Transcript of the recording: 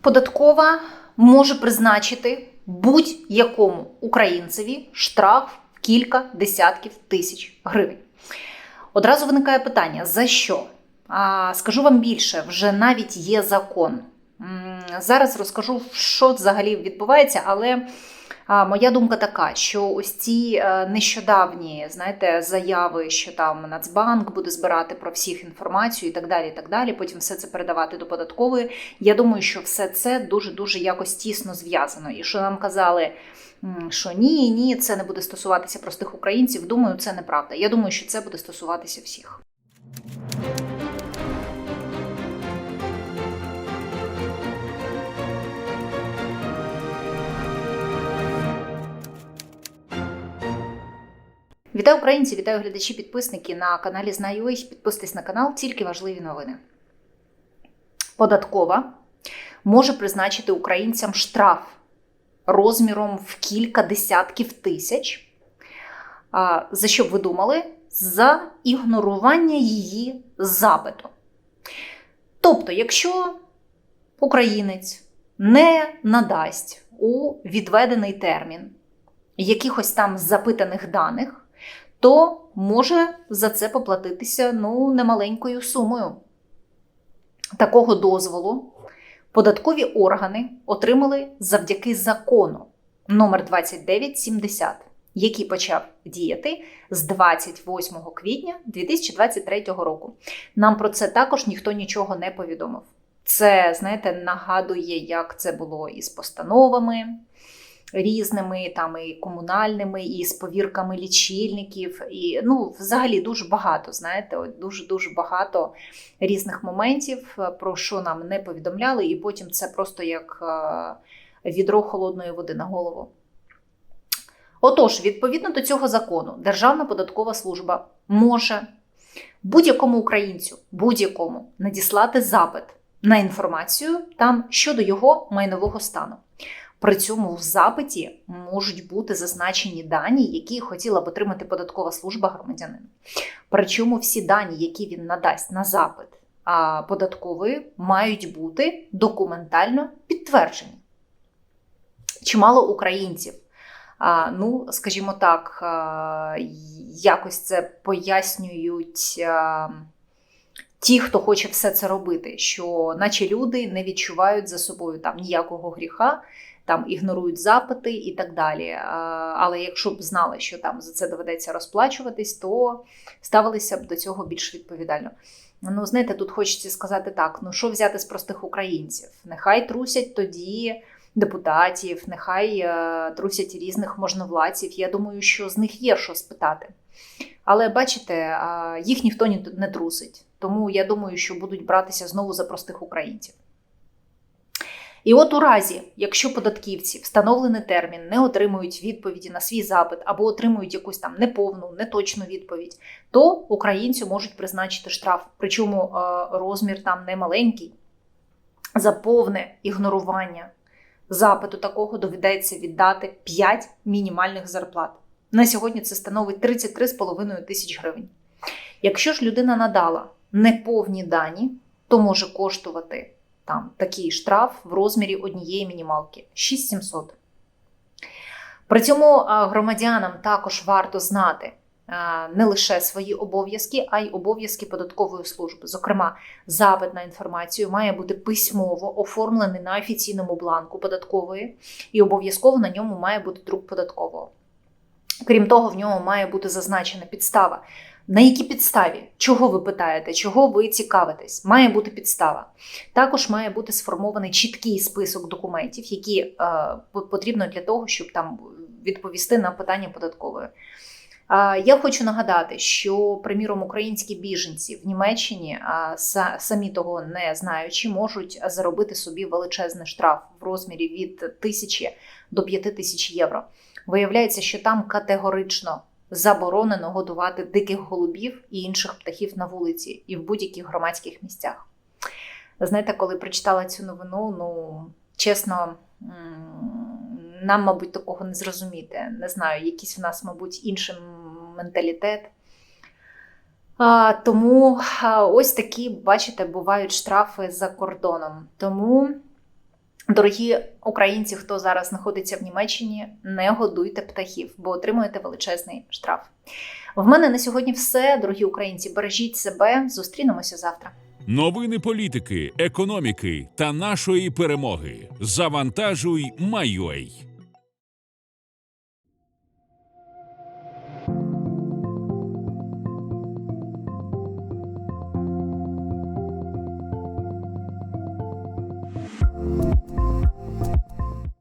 Податкова може призначити будь-якому українцеві штраф в кілька десятків тисяч гривень. Одразу виникає питання: за що? А, скажу вам більше, вже навіть є закон. Зараз розкажу, що взагалі відбувається, але моя думка така, що ось ці е, нещодавні знаєте, заяви, що там Нацбанк буде збирати про всіх інформацію і так далі. і так далі, Потім все це передавати до податкової. Я думаю, що все це дуже дуже якось тісно зв'язано. І що нам казали, що ні, ні, це не буде стосуватися простих українців. Думаю, це неправда. Я думаю, що це буде стосуватися всіх. Вітаю українці, вітаю глядачі, підписники на каналі Знаю.ua. Підписуйтесь на канал, тільки важливі новини. Податкова може призначити українцям штраф розміром в кілька десятків тисяч. За що б ви думали? За ігнорування її запиту. Тобто, якщо українець не надасть у відведений термін якихось там запитаних даних, то може за це поплатитися ну, немаленькою сумою. Такого дозволу податкові органи отримали завдяки закону номер 2970, який почав діяти з 28 квітня 2023 року. Нам про це також ніхто нічого не повідомив. Це, знаєте, нагадує, як це було із постановами різними, там і комунальними, і з повірками лічильників. І ну, взагалі дуже багато, знаєте, дуже дуже багато різних моментів, е, про що нам не повідомляли, і потім це просто як е, відро холодної води на голову. Отож, відповідно до цього закону, Державна податкова служба може будь-якому українцю, будь-якому надіслати запит на інформацію там щодо його майнового стану. При цьому в запиті можуть бути зазначені дані, які хотіла б отримати податкова служба громадянина. Причому всі дані, які він надасть на запит податкової, мають бути документально підтверджені. Чимало українців, ну, скажімо так, якось це пояснюють. Ті, хто хоче все це робити, що наче люди не відчувають за собою там ніякого гріха, там ігнорують запити і так далі. Але якщо б знали, що там за це доведеться розплачуватись, то ставилися б до цього більш відповідально. Ну, знаєте, тут хочеться сказати так: ну що взяти з простих українців? Нехай трусять тоді депутатів, нехай е, трусять різних можновладців. Я думаю, що з них є що спитати. Але бачите, їх ніхто не трусить. Тому я думаю, що будуть братися знову за простих українців. І от у разі, якщо податківці встановлений термін не отримують відповіді на свій запит або отримують якусь там неповну, неточну відповідь, то українцю можуть призначити штраф. Причому е, розмір там не маленький. За повне ігнорування запиту такого доведеться віддати 5 мінімальних зарплат. На сьогодні це становить 33,5 тисяч гривень. Якщо ж людина надала неповні дані, то може коштувати там такий штраф в розмірі однієї мінімалки 6700. При цьому громадянам також варто знати не лише свої обов'язки, а й обов'язки податкової служби. Зокрема, запит на інформацію має бути письмово оформлений на офіційному бланку податкової, і обов'язково на ньому має бути друк податкового. Крім того, в ньому має бути зазначена підстава. На якій підставі? Чого ви питаєте, чого ви цікавитесь? Має бути підстава. Також має бути сформований чіткий список документів, які е, потрібно для того, щоб там відповісти на питання податкової. Е, я хочу нагадати, що, приміром, українські біженці в Німеччині, е, самі того не знаючи, можуть заробити собі величезний штраф в розмірі від тисячі до п'яти тисяч євро. Виявляється, що там категорично заборонено годувати диких голубів і інших птахів на вулиці і в будь-яких громадських місцях. Знаєте, коли прочитала цю новину, ну чесно, нам, мабуть, такого не зрозуміти. Не знаю, якийсь в нас, мабуть, інший менталітет. А, Тому ось такі, бачите, бувають штрафи за кордоном. Тому Дорогі українці, хто зараз знаходиться в Німеччині, не годуйте птахів, бо отримуєте величезний штраф. В мене на сьогодні все, дорогі українці. Бережіть себе. Зустрінемося завтра. Новини політики, економіки та нашої перемоги. Завантажуй, майой.